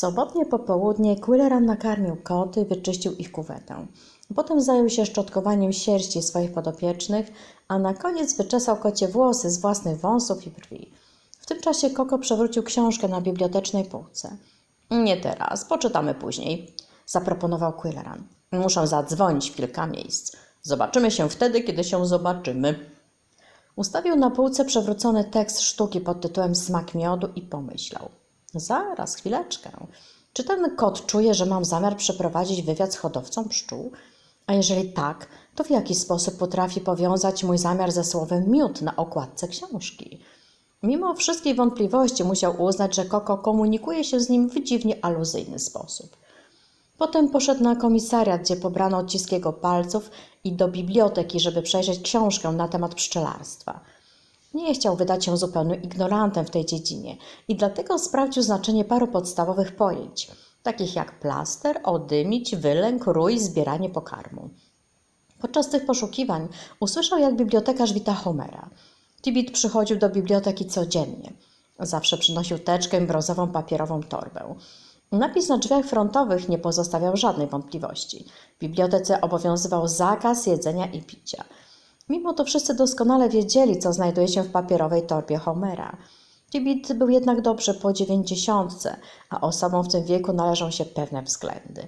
sobotnie popołudnie Quilleran nakarmił koty, wyczyścił ich kuwetę. Potem zajął się szczotkowaniem sierści swoich podopiecznych, a na koniec wyczesał kocie włosy z własnych wąsów i brwi. W tym czasie Koko przewrócił książkę na bibliotecznej półce. Nie teraz, poczytamy później, zaproponował Quilleran. Muszę zadzwonić w kilka miejsc. Zobaczymy się wtedy, kiedy się zobaczymy. Ustawił na półce przewrócony tekst sztuki pod tytułem Smak miodu i pomyślał. Zaraz, chwileczkę. Czy ten kot czuje, że mam zamiar przeprowadzić wywiad z hodowcą pszczół? A jeżeli tak, to w jaki sposób potrafi powiązać mój zamiar ze słowem miód na okładce książki? Mimo wszystkich wątpliwości musiał uznać, że Koko komunikuje się z nim w dziwnie aluzyjny sposób. Potem poszedł na komisariat, gdzie pobrano odciski jego palców i do biblioteki, żeby przejrzeć książkę na temat pszczelarstwa. Nie chciał wydać się zupełnym ignorantem w tej dziedzinie i dlatego sprawdził znaczenie paru podstawowych pojęć, takich jak plaster, odymić, wylęk, rój, zbieranie pokarmu. Podczas tych poszukiwań usłyszał, jak bibliotekarz wita Homera. Tibit przychodził do biblioteki codziennie. Zawsze przynosił teczkę i brązową papierową torbę. Napis na drzwiach frontowych nie pozostawiał żadnej wątpliwości. W bibliotece obowiązywał zakaz jedzenia i picia. Mimo to wszyscy doskonale wiedzieli, co znajduje się w papierowej torbie Homera. Tibit był jednak dobrze po dziewięćdziesiątce, a osobom w tym wieku należą się pewne względy.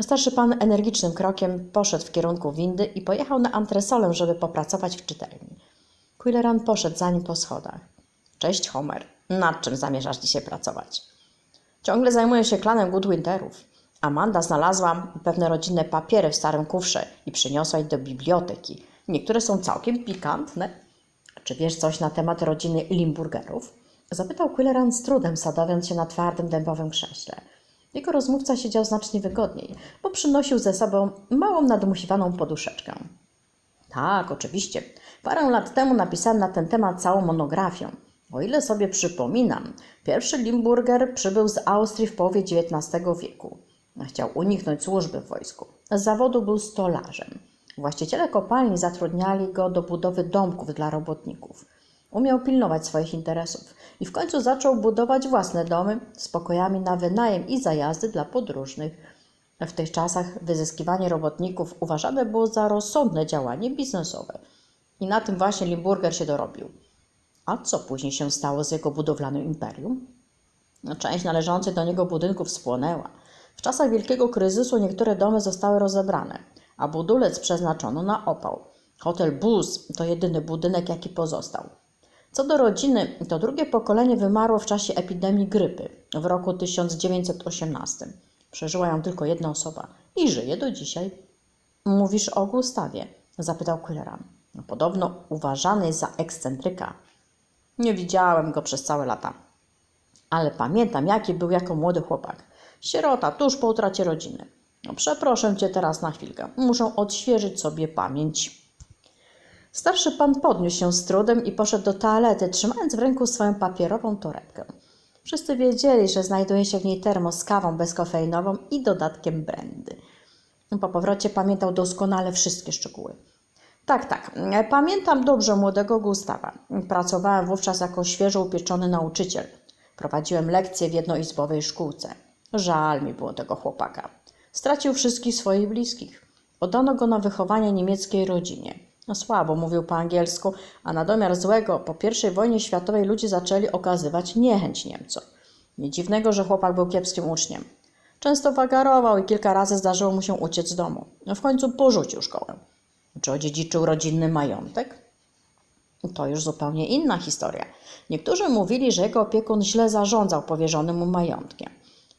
Starszy pan energicznym krokiem poszedł w kierunku windy i pojechał na antresolę, żeby popracować w czytelni. Quilleran poszedł za nim po schodach. Cześć, Homer. Nad czym zamierzasz dzisiaj pracować? Ciągle zajmuję się klanem Goodwinterów. Amanda znalazła pewne rodzinne papiery w starym kufrze i przyniosła je do biblioteki. Niektóre są całkiem pikantne. Czy wiesz coś na temat rodziny Limburgerów? Zapytał Quilleran z trudem, sadowiąc się na twardym dębowym krześle. Jego rozmówca siedział znacznie wygodniej, bo przynosił ze sobą małą nadmuchiwaną poduszeczkę. Tak, oczywiście. Parę lat temu napisałem na ten temat całą monografię. O ile sobie przypominam, pierwszy Limburger przybył z Austrii w połowie XIX wieku. Chciał uniknąć służby w wojsku. Z zawodu był stolarzem. Właściciele kopalni zatrudniali go do budowy domków dla robotników. Umiał pilnować swoich interesów i w końcu zaczął budować własne domy z pokojami na wynajem i zajazdy dla podróżnych. W tych czasach wyzyskiwanie robotników uważane było za rozsądne działanie biznesowe. I na tym właśnie Limburger się dorobił. A co później się stało z jego budowlanym imperium? No, Część należących do niego budynków spłonęła. W czasach wielkiego kryzysu niektóre domy zostały rozebrane, a budulec przeznaczono na opał. Hotel Bus to jedyny budynek, jaki pozostał. Co do rodziny, to drugie pokolenie wymarło w czasie epidemii grypy w roku 1918. Przeżyła ją tylko jedna osoba i żyje do dzisiaj. Mówisz o Gustawie? zapytał Quilleran. No, podobno uważany za ekscentryka. Nie widziałem go przez całe lata. Ale pamiętam, jaki był jako młody chłopak. Sierota tuż po utracie rodziny. No, cię teraz na chwilkę. Muszę odświeżyć sobie pamięć. Starszy pan podniósł się z trudem i poszedł do toalety, trzymając w ręku swoją papierową torebkę. Wszyscy wiedzieli, że znajduje się w niej termos z kawą bezkofeinową i dodatkiem brandy. Po powrocie pamiętał doskonale wszystkie szczegóły. Tak, tak. Pamiętam dobrze młodego Gustawa. Pracowałem wówczas jako świeżo upieczony nauczyciel. Prowadziłem lekcje w jednoizbowej szkółce. Żal mi było tego chłopaka. Stracił wszystkich swoich bliskich. Oddano go na wychowanie niemieckiej rodzinie. No słabo mówił po angielsku, a na domiar złego po I wojnie światowej ludzie zaczęli okazywać niechęć Niemcom. Nie dziwnego, że chłopak był kiepskim uczniem. Często wagarował i kilka razy zdarzyło mu się uciec z domu. No w końcu porzucił szkołę. Czy odziedziczył rodzinny majątek? To już zupełnie inna historia. Niektórzy mówili, że jego opiekun źle zarządzał powierzonym mu majątkiem.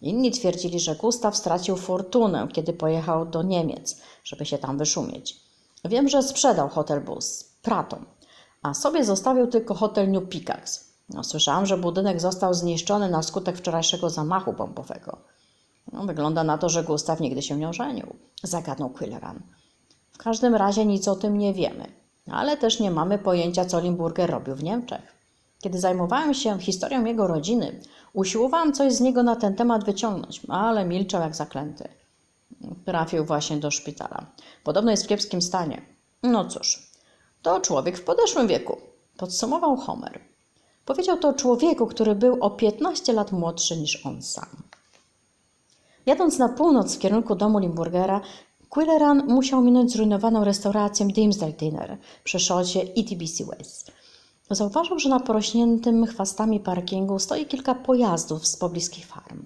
Inni twierdzili, że Gustaw stracił fortunę, kiedy pojechał do Niemiec, żeby się tam wyszumieć. Wiem, że sprzedał hotel Bus Pratom, a sobie zostawił tylko hotel New Pickaxe. No, słyszałam, że budynek został zniszczony na skutek wczorajszego zamachu bombowego. No, wygląda na to, że Gustaw nigdy się nie ożenił, zagadnął Quilleran. W każdym razie nic o tym nie wiemy, ale też nie mamy pojęcia, co Limburger robił w Niemczech. Kiedy zajmowałem się historią jego rodziny, usiłowałam coś z niego na ten temat wyciągnąć, ale milczał jak zaklęty. Trafił właśnie do szpitala. Podobno jest w kiepskim stanie. No cóż, to człowiek w podeszłym wieku, podsumował Homer. Powiedział to człowieku, który był o 15 lat młodszy niż on sam. Jadąc na północ w kierunku domu Limburgera, Quilleran musiał minąć zrujnowaną restaurację Dimsdale Dinner przy szosie ETBC West. Zauważył, że na porośniętym chwastami parkingu stoi kilka pojazdów z pobliskich farm.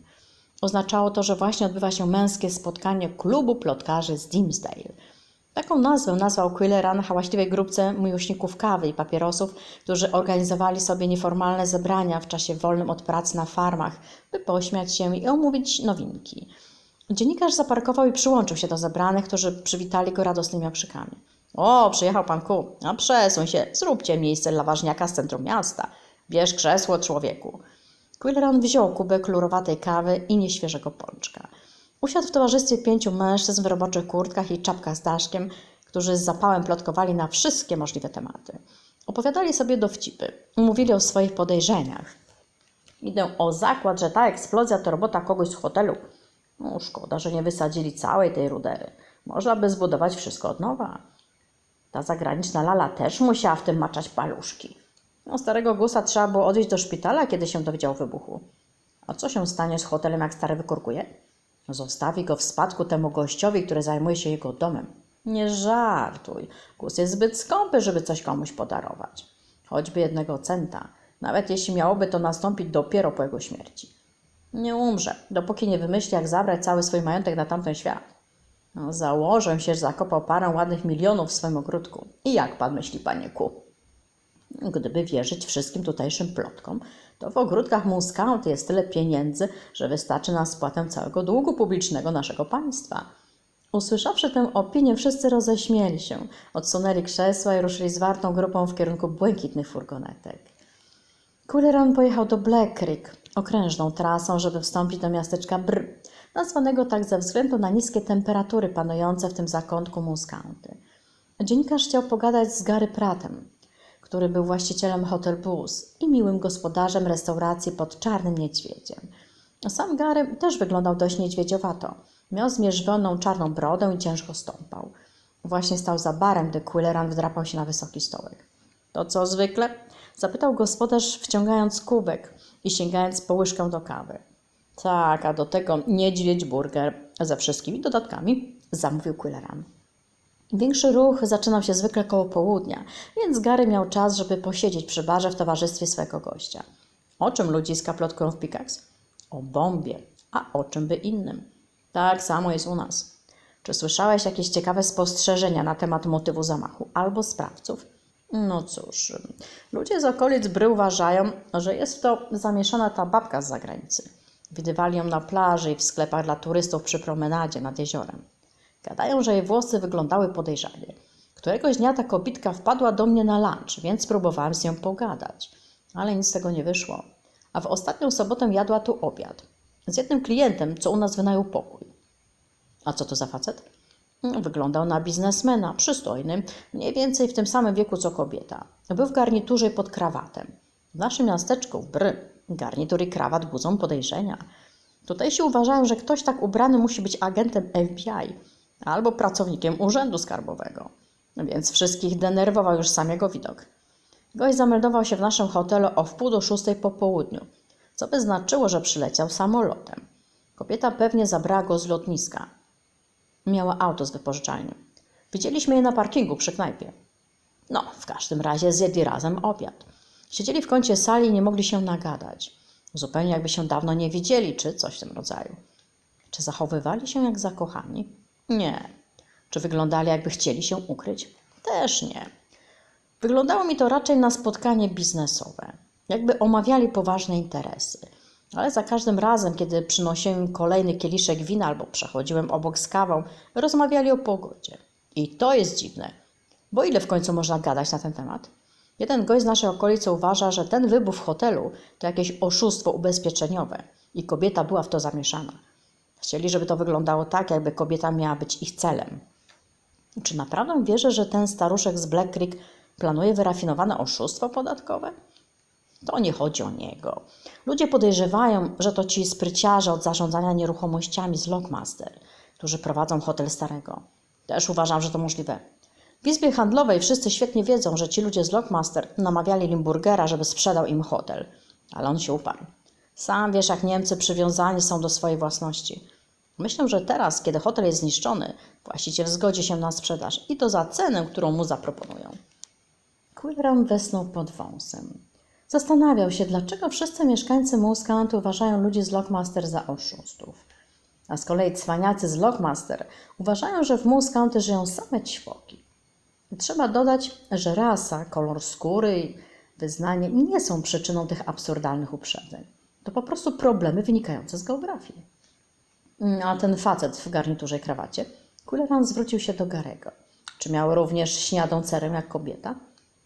Oznaczało to, że właśnie odbywa się męskie spotkanie klubu plotkarzy z Dimsdale. Taką nazwę nazwał Quilleran hałaśliwej grupce miłośników kawy i papierosów, którzy organizowali sobie nieformalne zebrania w czasie wolnym od pracy na farmach, by pośmiać się i omówić nowinki. Dziennikarz zaparkował i przyłączył się do zebranych, którzy przywitali go radosnymi okrzykami. O, przyjechał pan Ku. A przesuń się, zróbcie miejsce dla ważniaka z centrum miasta. Bierz krzesło, człowieku. Quilleran wziął kubek lurowatej kawy i nieświeżego pączka. Usiadł w towarzystwie pięciu mężczyzn w roboczych kurtkach i czapkach z daszkiem, którzy z zapałem plotkowali na wszystkie możliwe tematy. Opowiadali sobie dowcipy, mówili o swoich podejrzeniach. Idę o zakład, że ta eksplozja to robota kogoś z hotelu. No, szkoda, że nie wysadzili całej tej rudery. Można by zbudować wszystko od nowa. Ta zagraniczna lala też musiała w tym maczać paluszki. No, starego gusa trzeba było odwieźć do szpitala, kiedy się dowiedział wybuchu. A co się stanie z hotelem, jak stary wykurkuje? Zostawi go w spadku temu gościowi, który zajmuje się jego domem. Nie żartuj. Gus jest zbyt skąpy, żeby coś komuś podarować. Choćby jednego centa. Nawet jeśli miałoby to nastąpić dopiero po jego śmierci. Nie umrze, dopóki nie wymyśli, jak zabrać cały swój majątek na tamten świat. No, założę się, że zakopał parę ładnych milionów w swoim ogródku. I jak pan myśli, panie Ku? Gdyby wierzyć wszystkim tutejszym plotkom, to w ogródkach Muscat jest tyle pieniędzy, że wystarczy na spłatę całego długu publicznego naszego państwa. Usłyszawszy tę opinię, wszyscy roześmieli się, odsunęli krzesła i ruszyli zwartą grupą w kierunku błękitnych furgonetek. Kuleran pojechał do Black Creek, okrężną trasą, żeby wstąpić do miasteczka Brr, nazwanego tak ze względu na niskie temperatury panujące w tym zakątku Muscounty. Dziennikarz chciał pogadać z Gary Prattem, który był właścicielem Hotel Blues i miłym gospodarzem restauracji pod Czarnym Niedźwiedziem. Sam Gary też wyglądał dość niedźwiedziowato. Miał zmierzwioną czarną brodę i ciężko stąpał. Właśnie stał za barem, gdy Quilleran wdrapał się na wysoki stołek. To co zwykle? Zapytał gospodarz, wciągając kubek i sięgając po łyżkę do kawy. Tak, a do tego niedźwiedź burger ze wszystkimi dodatkami, zamówił Quilleran. Większy ruch zaczynał się zwykle koło południa, więc Gary miał czas, żeby posiedzieć przy barze w towarzystwie swego gościa. O czym ludziska plotkują w Pikax? O bombie. A o czym by innym? Tak samo jest u nas. Czy słyszałeś jakieś ciekawe spostrzeżenia na temat motywu zamachu albo sprawców? No cóż, ludzie z okolic Bry uważają, że jest to zamieszana ta babka z zagranicy. Widywali ją na plaży i w sklepach dla turystów przy promenadzie nad jeziorem. Gadają, że jej włosy wyglądały podejrzanie. Któregoś dnia ta kobitka wpadła do mnie na lunch, więc próbowałem z nią pogadać. Ale nic z tego nie wyszło. A w ostatnią sobotę jadła tu obiad. Z jednym klientem, co u nas wynajął pokój. A co to za facet? Wyglądał na biznesmena, przystojny, mniej więcej w tym samym wieku co kobieta. Był w garniturze pod krawatem. W naszym miasteczku, w garnitur i krawat budzą podejrzenia. Tutaj się uważają, że ktoś tak ubrany musi być agentem FBI albo pracownikiem urzędu skarbowego. Więc wszystkich denerwował już sam jego widok. Gość zameldował się w naszym hotelu o wpół do szóstej po południu, co by znaczyło, że przyleciał samolotem. Kobieta pewnie zabrała go z lotniska. Miała auto z wypożyczalni. Widzieliśmy je na parkingu przy knajpie. No, w każdym razie zjedli razem obiad. Siedzieli w kącie sali i nie mogli się nagadać. Zupełnie jakby się dawno nie widzieli, czy coś w tym rodzaju. Czy zachowywali się jak zakochani? Nie. Czy wyglądali jakby chcieli się ukryć? Też nie. Wyglądało mi to raczej na spotkanie biznesowe. Jakby omawiali poważne interesy. Ale za każdym razem, kiedy przynosiłem im kolejny kieliszek wina albo przechodziłem obok z kawą, rozmawiali o pogodzie. I to jest dziwne. Bo ile w końcu można gadać na ten temat? Jeden gość z naszej okolicy uważa, że ten wybuch w hotelu to jakieś oszustwo ubezpieczeniowe i kobieta była w to zamieszana. Chcieli, żeby to wyglądało tak, jakby kobieta miała być ich celem. Czy naprawdę wierzę, że ten staruszek z Black Creek planuje wyrafinowane oszustwo podatkowe? To nie chodzi o niego. Ludzie podejrzewają, że to ci spryciarze od zarządzania nieruchomościami z Lockmaster, którzy prowadzą hotel Starego. Też uważam, że to możliwe. W izbie handlowej wszyscy świetnie wiedzą, że ci ludzie z Lockmaster namawiali Limburgera, żeby sprzedał im hotel, ale on się uparł. Sam wiesz, jak Niemcy przywiązani są do swojej własności. Myślę, że teraz, kiedy hotel jest zniszczony, właściciel zgodzi się na sprzedaż i to za cenę, którą mu zaproponują. Quilran wysnął pod wąsem. Zastanawiał się, dlaczego wszyscy mieszkańcy Moose uważają ludzi z Lockmaster za oszustów. A z kolei cwaniacy z Lockmaster uważają, że w County żyją same ćwoki. Trzeba dodać, że rasa, kolor skóry i wyznanie nie są przyczyną tych absurdalnych uprzedzeń. To po prostu problemy wynikające z geografii. A ten facet w garniturze i krawacie? Kuleran zwrócił się do Garego. Czy miał również śniadą cerę jak kobieta?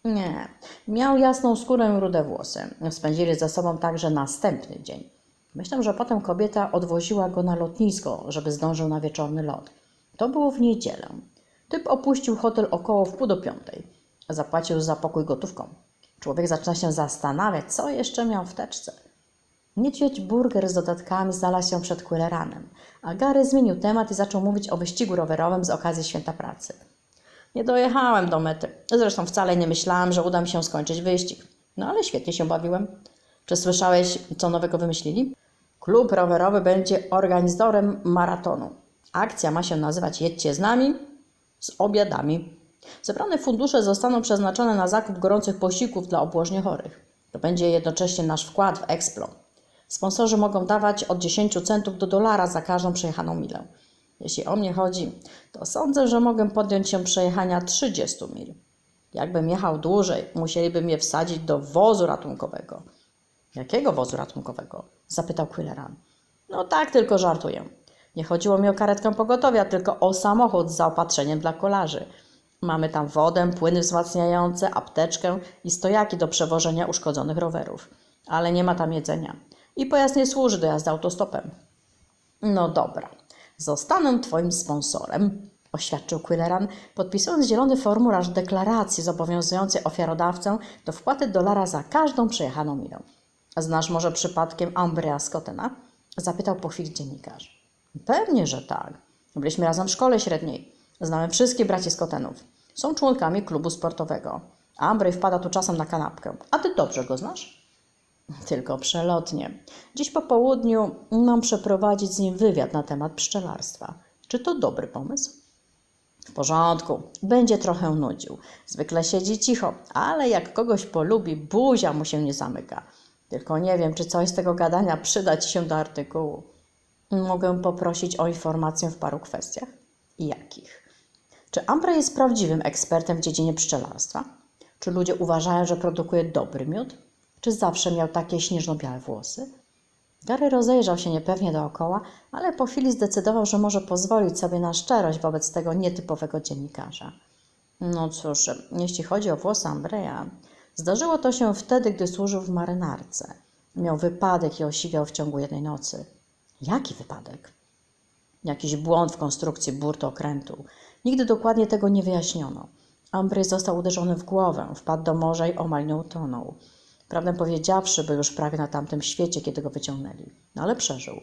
Nie. Miał jasną skórę i rude włosy. Spędzili ze sobą także następny dzień. Myślę, że potem kobieta odwoziła go na lotnisko, żeby zdążył na wieczorny lot. To było w niedzielę. Typ opuścił hotel około w pół do piątej. Zapłacił za pokój gotówką. Człowiek zaczyna się zastanawiać, co jeszcze miał w teczce. Niedźwiedź burger z dodatkami znalazł się przed Quilleranem, a Gary zmienił temat i zaczął mówić o wyścigu rowerowym z okazji Święta Pracy. Nie dojechałem do mety. Zresztą wcale nie myślałam, że uda mi się skończyć wyścig. No ale świetnie się bawiłem. Czy słyszałeś, co nowego wymyślili? Klub rowerowy będzie organizatorem maratonu. Akcja ma się nazywać Jedźcie z nami z obiadami. Zebrane fundusze zostaną przeznaczone na zakup gorących posiłków dla obłożnie chorych. To będzie jednocześnie nasz wkład w Explo. Sponsorzy mogą dawać od 10 centów do dolara za każdą przejechaną milę. Jeśli o mnie chodzi, to sądzę, że mogę podjąć się przejechania 30 mil. Jakbym jechał dłużej, musieliby mnie wsadzić do wozu ratunkowego. Jakiego wozu ratunkowego? zapytał Quilleran. No tak, tylko żartuję. Nie chodziło mi o karetkę pogotowia, tylko o samochód z zaopatrzeniem dla kolarzy. Mamy tam wodę, płyny wzmacniające, apteczkę i stojaki do przewożenia uszkodzonych rowerów. Ale nie ma tam jedzenia. I pojazd nie służy do jazdy autostopem. No dobra, zostanę Twoim sponsorem, oświadczył Quilleran, podpisując zielony formularz deklaracji zobowiązującej ofiarodawcę do wpłaty dolara za każdą przejechaną milę. Znasz może przypadkiem Ambrea Scottena? Zapytał po chwili dziennikarz. Pewnie, że tak. Byliśmy razem w szkole średniej. Znamy wszystkich braci Scottenów. Są członkami klubu sportowego. Ambry wpada tu czasem na kanapkę. A ty dobrze go znasz? Tylko przelotnie. Dziś po południu mam przeprowadzić z nim wywiad na temat pszczelarstwa. Czy to dobry pomysł? W porządku, będzie trochę nudził. Zwykle siedzi cicho, ale jak kogoś polubi, buzia mu się nie zamyka. Tylko nie wiem, czy coś z tego gadania przyda ci się do artykułu. Mogę poprosić o informację w paru kwestiach? Jakich? Czy Ambra jest prawdziwym ekspertem w dziedzinie pszczelarstwa? Czy ludzie uważają, że produkuje dobry miód? Czy zawsze miał takie śnieżno-białe włosy? Gary rozejrzał się niepewnie dookoła, ale po chwili zdecydował, że może pozwolić sobie na szczerość wobec tego nietypowego dziennikarza. No cóż, jeśli chodzi o włosy Ambreya, zdarzyło to się wtedy, gdy służył w marynarce. Miał wypadek i osiwiał w ciągu jednej nocy. Jaki wypadek? Jakiś błąd w konstrukcji burty okrętu. Nigdy dokładnie tego nie wyjaśniono. Ambry został uderzony w głowę, wpadł do morza i omal nie utonął. Prawdę powiedziawszy, był już prawie na tamtym świecie, kiedy go wyciągnęli. No ale przeżył.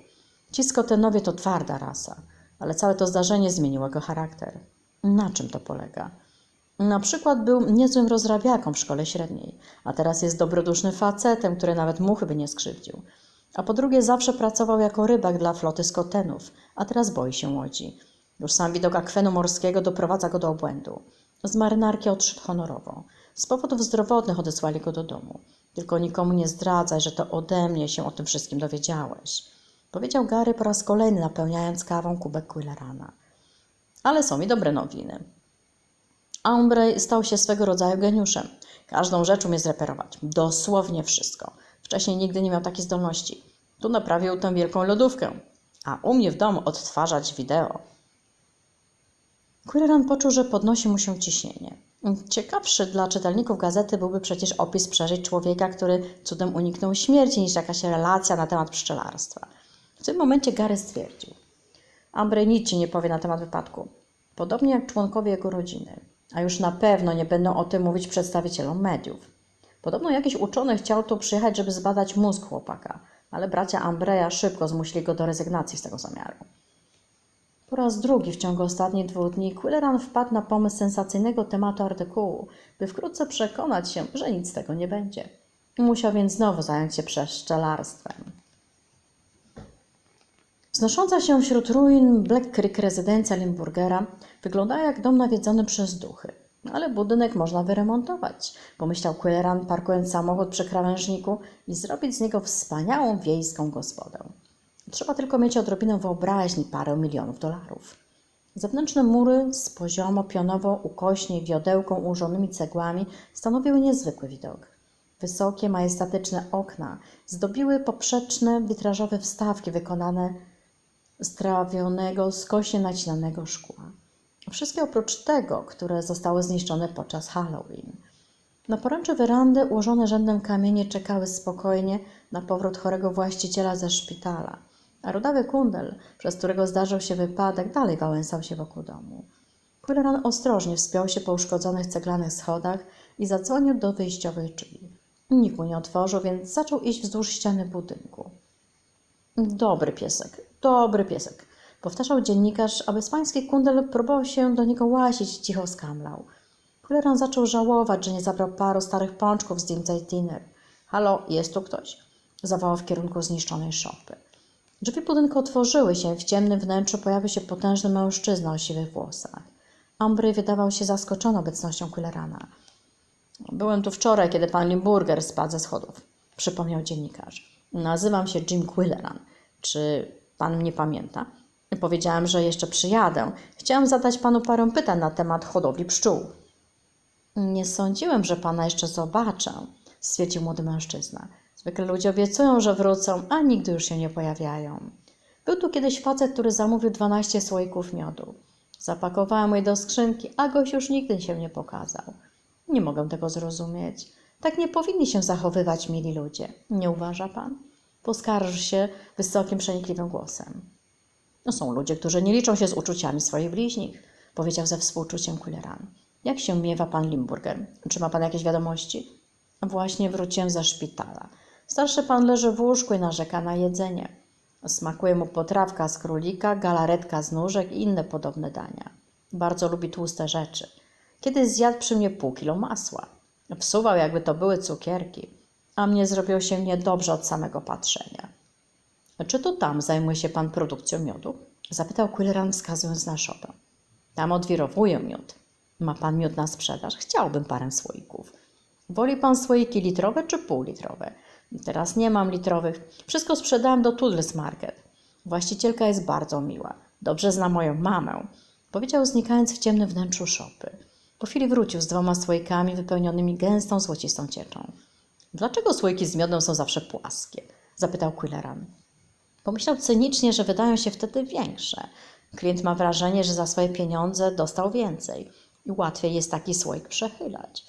Ci Skotenowie to twarda rasa, ale całe to zdarzenie zmieniło jego charakter. Na czym to polega? Na przykład był niezłym rozrabiaką w szkole średniej, a teraz jest dobrodusznym facetem, który nawet muchy by nie skrzywdził. A po drugie zawsze pracował jako rybak dla floty Skotenów, a teraz boi się łodzi. Już sam widok akwenu morskiego doprowadza go do obłędu. Z marynarki odszedł honorowo. Z powodów zdrowotnych odesłali go do domu. Tylko nikomu nie zdradzaj, że to ode mnie się o tym wszystkim dowiedziałeś. Powiedział Gary po raz kolejny, napełniając kawą kubek Quillerana. Ale są mi dobre nowiny. Aumbray stał się swego rodzaju geniuszem. Każdą rzecz umie zreperować. Dosłownie wszystko. Wcześniej nigdy nie miał takiej zdolności. Tu naprawił tę wielką lodówkę. A u mnie w domu odtwarzać wideo. Quilleran poczuł, że podnosi mu się ciśnienie. Ciekawszy dla czytelników gazety byłby przecież opis przeżyć człowieka, który cudem uniknął śmierci, niż jakaś relacja na temat pszczelarstwa. W tym momencie Gary stwierdził. Ambre nic ci nie powie na temat wypadku. Podobnie jak członkowie jego rodziny. A już na pewno nie będą o tym mówić przedstawicielom mediów. Podobno jakiś uczony chciał tu przyjechać, żeby zbadać mózg chłopaka, ale bracia Ambreya szybko zmusili go do rezygnacji z tego zamiaru. Po raz drugi w ciągu ostatnich dwóch dni Quilleran wpadł na pomysł sensacyjnego tematu artykułu, by wkrótce przekonać się, że nic z tego nie będzie. Musiał więc znowu zająć się pszczelarstwem. Wznosząca się wśród ruin Black Creek rezydencja Limburgera wyglądała jak dom nawiedzony przez duchy. Ale budynek można wyremontować, pomyślał Quilleran, parkując samochód przy krawężniku i zrobić z niego wspaniałą wiejską gospodę. Trzeba tylko mieć odrobinę wyobraźni, parę milionów dolarów. Zewnętrzne mury z poziomo, pionowo, ukośnie i wiodełką ułożonymi cegłami stanowiły niezwykły widok. Wysokie, majestatyczne okna zdobiły poprzeczne witrażowe wstawki wykonane z trawionego, skośnie nacinanego szkła. Wszystkie oprócz tego, które zostały zniszczone podczas Halloween. Na poręcze werandy ułożone rzędem kamienie czekały spokojnie na powrót chorego właściciela ze szpitala, a rudawy kundel, przez którego zdarzył się wypadek, dalej wałęsał się wokół domu. Quilleran ostrożnie wspiął się po uszkodzonych ceglanych schodach i zadzwonił do wyjściowych drzwi. Nikt mu nie otworzył, więc zaczął iść wzdłuż ściany budynku. Dobry piesek, dobry piesek, powtarzał dziennikarz, a bezpański kundel próbował się do niego łasić i cicho skamlał. Kuleran zaczął żałować, że nie zabrał paru starych pączków z Dimsday Dinner. Halo, jest tu ktoś? Zawołał w kierunku zniszczonej szopy. Drzwi budynku otworzyły się, w ciemnym wnętrzu pojawił się potężny mężczyzna o siwych włosach. Ambry wydawał się zaskoczony obecnością Kulerana. Byłem tu wczoraj, kiedy pan Limburger spadł ze schodów, przypomniał dziennikarz. Nazywam się Jim Quilleran. Czy pan mnie pamięta? Powiedziałem, że jeszcze przyjadę. Chciałem zadać panu parę pytań na temat hodowli pszczół. Nie sądziłem, że pana jeszcze zobaczę, stwierdził młody mężczyzna. Zwykle ludzie obiecują, że wrócą, a nigdy już się nie pojawiają. Był tu kiedyś facet, który zamówił 12 słoików miodu. Zapakowałem je do skrzynki, a gość już nigdy się nie pokazał. Nie mogę tego zrozumieć. Tak nie powinni się zachowywać mili ludzie. Nie uważa pan? Poskarży się wysokim, przenikliwym głosem. No są ludzie, którzy nie liczą się z uczuciami swoich bliźnich, powiedział ze współczuciem Kuleran. Jak się miewa pan Limburger? Czy ma pan jakieś wiadomości? Właśnie wróciłem ze szpitala. Starszy pan leży w łóżku i narzeka na jedzenie. Smakuje mu potrawka z królika, galaretka z nóżek i inne podobne dania. Bardzo lubi tłuste rzeczy. Kiedyś zjadł przy mnie pół kilo masła. Wsuwał, jakby to były cukierki, a mnie zrobiło się niedobrze od samego patrzenia. Czy to tam zajmuje się pan produkcją miodu? Zapytał Quilleran, wskazując na szopę. Tam odwirowuję miód. Ma pan miód na sprzedaż? Chciałbym parę słoików. Woli pan słoiki litrowe czy półlitrowe? Teraz nie mam litrowych. Wszystko sprzedałem do Tudors Market. Właścicielka jest bardzo miła. Dobrze zna moją mamę. Powiedział znikając w ciemnym wnętrzu szopy. Po chwili wrócił z dwoma słoikami wypełnionymi gęstą, złocistą cieczą. Dlaczego słoiki z miodem są zawsze płaskie? Zapytał Quilleran. Pomyślał cynicznie, że wydają się wtedy większe. Klient ma wrażenie, że za swoje pieniądze dostał więcej i łatwiej jest taki słoik przechylać.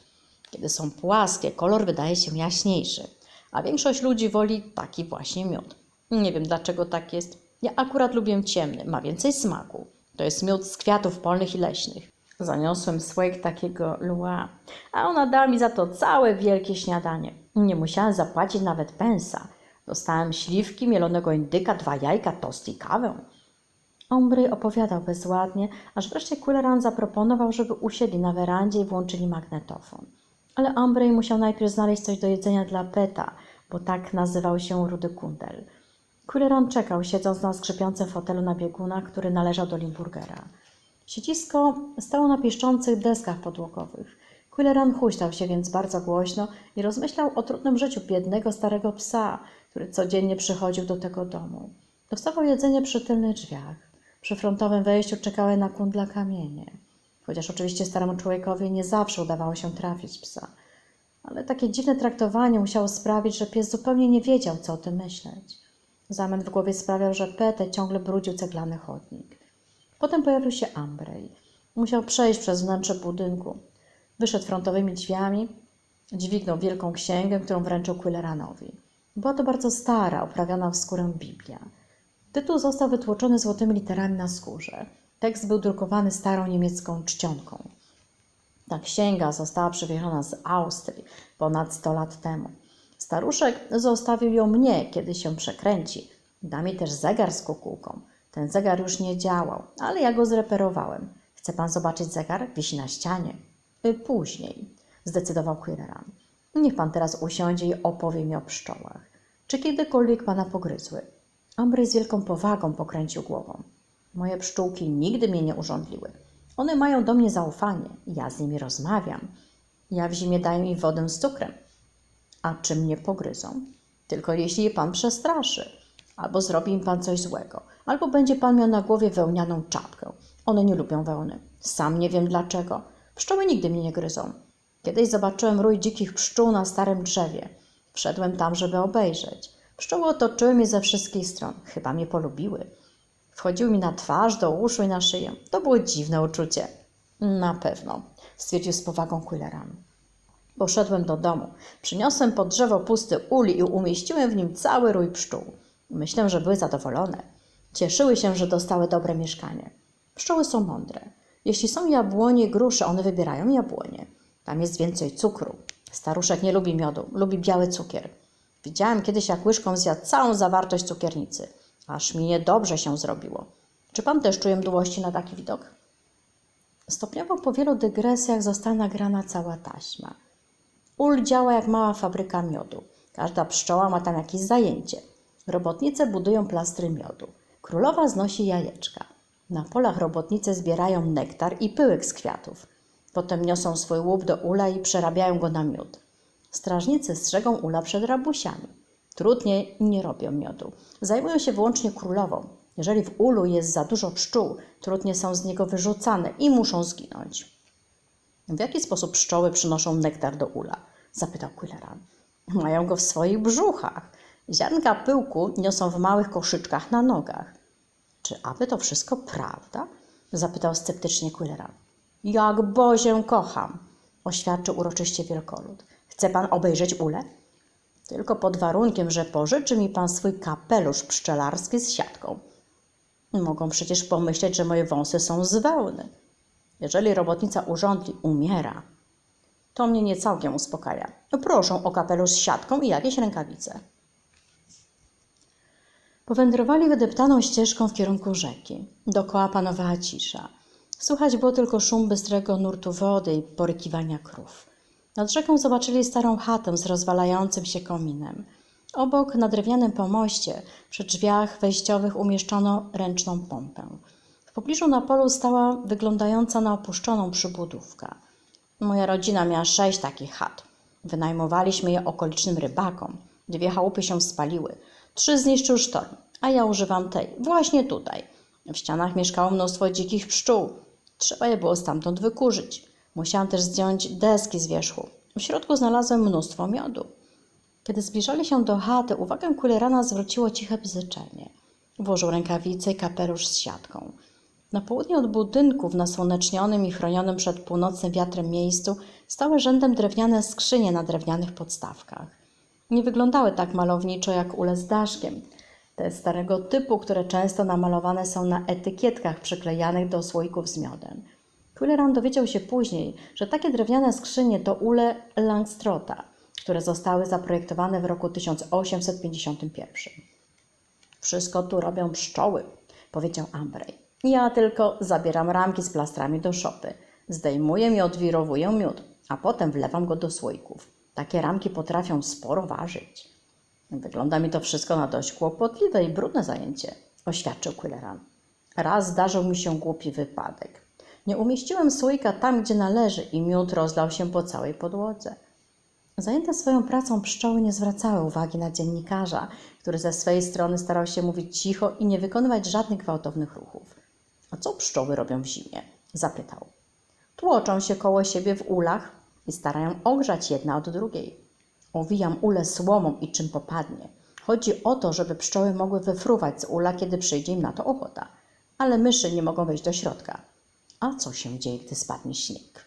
Kiedy są płaskie, kolor wydaje się jaśniejszy, a większość ludzi woli taki właśnie miód. Nie wiem dlaczego tak jest. Ja akurat lubię ciemny, ma więcej smaku. To jest miód z kwiatów polnych i leśnych. Zaniosłem słoik takiego lua, a ona dała mi za to całe wielkie śniadanie. Nie musiałem zapłacić nawet pensa. Dostałem śliwki, mielonego indyka, dwa jajka, tost i kawę. Ombry opowiadał bezładnie, aż wreszcie Kuleran zaproponował, żeby usiedli na werandzie i włączyli magnetofon. Ale Ombrej musiał najpierw znaleźć coś do jedzenia dla Peta, bo tak nazywał się rudy kundel. Kuleran czekał, siedząc na skrzypiącym fotelu na biegunach, który należał do Limburgera. Siedzisko stało na piszczących deskach podłogowych. Quilleran huśtał się więc bardzo głośno i rozmyślał o trudnym życiu biednego starego psa, który codziennie przychodził do tego domu. Dostawał jedzenie przy tylnych drzwiach. Przy frontowym wejściu czekały na kundla kamienie. Chociaż oczywiście staremu człowiekowi nie zawsze udawało się trafić psa. Ale takie dziwne traktowanie musiało sprawić, że pies zupełnie nie wiedział, co o tym myśleć. Zamęt w głowie sprawiał, że Pete ciągle brudził ceglany chodnik. Potem pojawił się Ambrej. Musiał przejść przez wnętrze budynku. Wyszedł frontowymi drzwiami, dźwignął wielką księgę, którą wręczył Quilleranowi. Była to bardzo stara, oprawiona w skórę Biblia. Tytuł został wytłoczony złotymi literami na skórze. Tekst był drukowany starą niemiecką czcionką. Ta księga została przywieziona z Austrii ponad 100 lat temu. Staruszek zostawił ją mnie, kiedy się przekręci. Da mi też zegar z kukułką. Ten zegar już nie działał, ale ja go zreperowałem. Chce pan zobaczyć zegar? Wisi na ścianie. Y, Później, zdecydował Quilleran. Niech pan teraz usiądzie i opowie mi o pszczołach. Czy kiedykolwiek pana pogryzły? Ambry z wielką powagą pokręcił głową. Moje pszczółki nigdy mnie nie urządliły. One mają do mnie zaufanie. Ja z nimi rozmawiam. Ja w zimie daję im wodę z cukrem. A czy mnie pogryzą? Tylko jeśli je pan przestraszy. Albo zrobi im pan coś złego. Albo będzie pan miał na głowie wełnianą czapkę. One nie lubią wełny. Sam nie wiem dlaczego. Pszczoły nigdy mnie nie gryzą. Kiedyś zobaczyłem rój dzikich pszczół na starym drzewie. Wszedłem tam, żeby obejrzeć. Pszczoły otoczyły mnie ze wszystkich stron. Chyba mnie polubiły. Wchodziły mi na twarz, do uszu i na szyję. To było dziwne uczucie. Na pewno, stwierdził z powagą Quilleran. Poszedłem do domu. Przyniosłem pod drzewo pusty ul i umieściłem w nim cały rój pszczół. Myślę, że były zadowolone. Cieszyły się, że dostały dobre mieszkanie. Pszczoły są mądre. Jeśli są jabłonie, grusze, one wybierają jabłonie. Tam jest więcej cukru. Staruszek nie lubi miodu, lubi biały cukier. Widziałem kiedyś, jak łyżką zjadł całą zawartość cukiernicy. Aż mi niedobrze się zrobiło. Czy pan też czuje mdłości na taki widok? Stopniowo po wielu dygresjach została nagrana cała taśma. Ul działa jak mała fabryka miodu. Każda pszczoła ma tam jakieś zajęcie. Robotnice budują plastry miodu. Królowa znosi jajeczka. Na polach robotnice zbierają nektar i pyłek z kwiatów. Potem niosą swój łup do ula i przerabiają go na miód. Strażnicy strzegą ula przed rabusiami. Trudnie nie robią miodu. Zajmują się wyłącznie królową. Jeżeli w ulu jest za dużo pszczół, trudnie są z niego wyrzucane i muszą zginąć. W jaki sposób pszczoły przynoszą nektar do ula? Zapytał Quilleran. Mają go w swoich brzuchach. Ziarnka pyłku niosą w małych koszyczkach na nogach. Czy aby to wszystko prawda? Zapytał sceptycznie Quilleran. Jak Bozię kocham, oświadczył uroczyście wielkolud. Chce pan obejrzeć ule? Tylko pod warunkiem, że pożyczy mi pan swój kapelusz pszczelarski z siatką. Mogą przecież pomyśleć, że moje wąsy są z wełny. Jeżeli robotnica urządli umiera, to mnie nie całkiem uspokaja. Proszę o kapelusz z siatką i jakieś rękawice. Powędrowali wydeptaną ścieżką w kierunku rzeki. Dokoła panowała cisza. Słychać było tylko szum bystrego nurtu wody i porykiwania krów. Nad rzeką zobaczyli starą chatę z rozwalającym się kominem. Obok, na drewnianym pomoście, przy drzwiach wejściowych umieszczono ręczną pompę. W pobliżu na polu stała wyglądająca na opuszczoną przybudówka. Moja rodzina miała sześć takich chat. Wynajmowaliśmy je okolicznym rybakom. Dwie chałupy się spaliły. Trzy zniszczył sztorm, a ja używam tej, właśnie tutaj. W ścianach mieszkało mnóstwo dzikich pszczół. Trzeba je było stamtąd wykurzyć. Musiałam też zdjąć deski z wierzchu. W środku znalazłem mnóstwo miodu. Kiedy zbliżali się do chaty, uwagę Kulerana zwróciło ciche bzyczenie. Włożył rękawice i kapelusz z siatką. Na południe od budynku, w nasłonecznionym i chronionym przed północnym wiatrem miejscu, stały rzędem drewniane skrzynie na drewnianych podstawkach. Nie wyglądały tak malowniczo jak ule z daszkiem. Te starego typu, które często namalowane są na etykietkach przyklejanych do słoików z miodem. Quilleran dowiedział się później, że takie drewniane skrzynie to ule Langstrota, które zostały zaprojektowane w roku 1851. Wszystko tu robią pszczoły, powiedział Ambrej. Ja tylko zabieram ramki z plastrami do szopy. Zdejmuję i odwirowuję miód, a potem wlewam go do słoików. Takie ramki potrafią sporo ważyć. Wygląda mi to wszystko na dość kłopotliwe i brudne zajęcie, oświadczył Quilleran. Raz zdarzył mi się głupi wypadek. Nie umieściłem słoika tam, gdzie należy i miód rozlał się po całej podłodze. Zajęte swoją pracą pszczoły nie zwracały uwagi na dziennikarza, który ze swojej strony starał się mówić cicho i nie wykonywać żadnych gwałtownych ruchów. A co pszczoły robią w zimie? zapytał. Tłoczą się koło siebie w ulach i starają ogrzać jedna od drugiej. Owijam ule słomą i czym popadnie. Chodzi o to, żeby pszczoły mogły wyfruwać z ula, kiedy przyjdzie im na to ochota. Ale myszy nie mogą wejść do środka. A co się dzieje, gdy spadnie śnieg?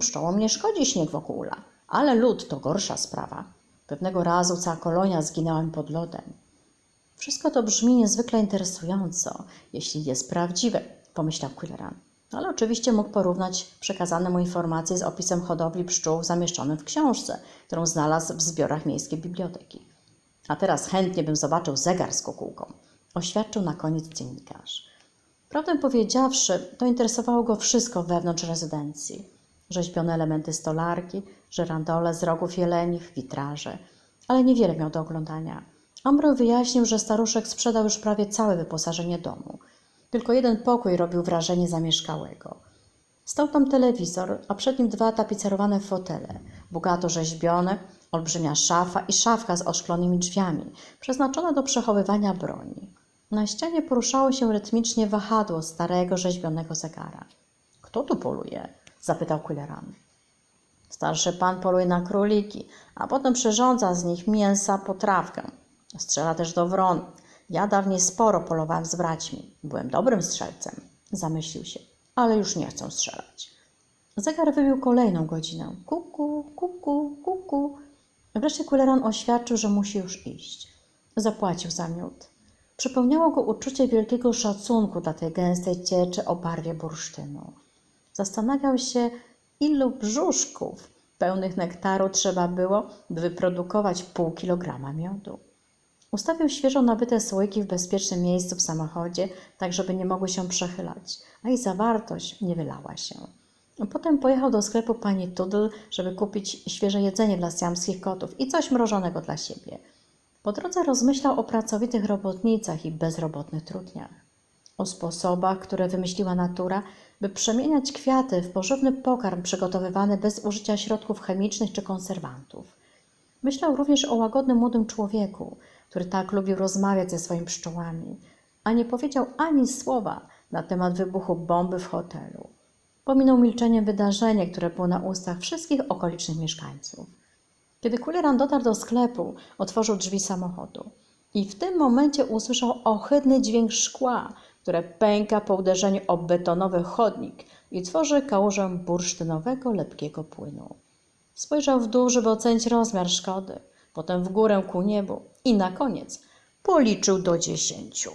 Pszczołom nie szkodzi śnieg wokół ula, ale lód to gorsza sprawa. Pewnego razu cała kolonia zginęła mi pod lodem. Wszystko to brzmi niezwykle interesująco, jeśli jest prawdziwe, pomyślał Quilleran. Ale oczywiście mógł porównać przekazane mu informacje z opisem hodowli pszczół zamieszczonym w książce, którą znalazł w zbiorach miejskiej biblioteki. A teraz chętnie bym zobaczył zegar z kukułką, oświadczył na koniec dziennikarz. Prawdę powiedziawszy, to interesowało go wszystko wewnątrz rezydencji. Rzeźbione elementy stolarki, żerandole z rogów jelenich, witraże, ale niewiele miał do oglądania. Ambro wyjaśnił, że staruszek sprzedał już prawie całe wyposażenie domu. Tylko jeden pokój robił wrażenie zamieszkałego. Stał tam telewizor, a przed nim dwa tapicerowane fotele, bogato rzeźbione, olbrzymia szafa i szafka z oszklonymi drzwiami, przeznaczona do przechowywania broni. Na ścianie poruszało się rytmicznie wahadło starego rzeźbionego zegara. Kto tu poluje? zapytał Quilleran. Starszy pan poluje na króliki, a potem przyrządza z nich mięsa potrawkę. Strzela też do wron. Ja dawniej sporo polowałem z braćmi. Byłem dobrym strzelcem. Zamyślił się, ale już nie chcę strzelać. Zegar wybił kolejną godzinę. Kuku, kuku, kuku. Wreszcie Kuleran oświadczył, że musi już iść. Zapłacił za miód. Przypełniało go uczucie wielkiego szacunku dla tej gęstej cieczy o barwie bursztynu. Zastanawiał się, ilu brzuszków pełnych nektaru trzeba było, by wyprodukować pół kilograma miodu. Ustawił świeżo nabyte słoiki w bezpiecznym miejscu w samochodzie, tak żeby nie mogły się przechylać, a ich zawartość nie wylała się. Potem pojechał do sklepu pani Tudl, żeby kupić świeże jedzenie dla siamskich kotów i coś mrożonego dla siebie. Po drodze rozmyślał o pracowitych robotnicach i bezrobotnych trudniach. O sposobach, które wymyśliła natura, by przemieniać kwiaty w pożywny pokarm przygotowywany bez użycia środków chemicznych czy konserwantów. Myślał również o łagodnym młodym człowieku, który tak lubił rozmawiać ze swoimi pszczołami, a nie powiedział ani słowa na temat wybuchu bomby w hotelu. Pominął milczeniem wydarzenie, które było na ustach wszystkich okolicznych mieszkańców. Kiedy Kuleran dotarł do sklepu, otworzył drzwi samochodu i w tym momencie usłyszał ohydny dźwięk szkła, które pęka po uderzeniu o betonowy chodnik i tworzy kałużę bursztynowego, lepkiego płynu. Spojrzał w dół, żeby ocenić rozmiar szkody, potem w górę ku niebu i na koniec policzył do dziesięciu.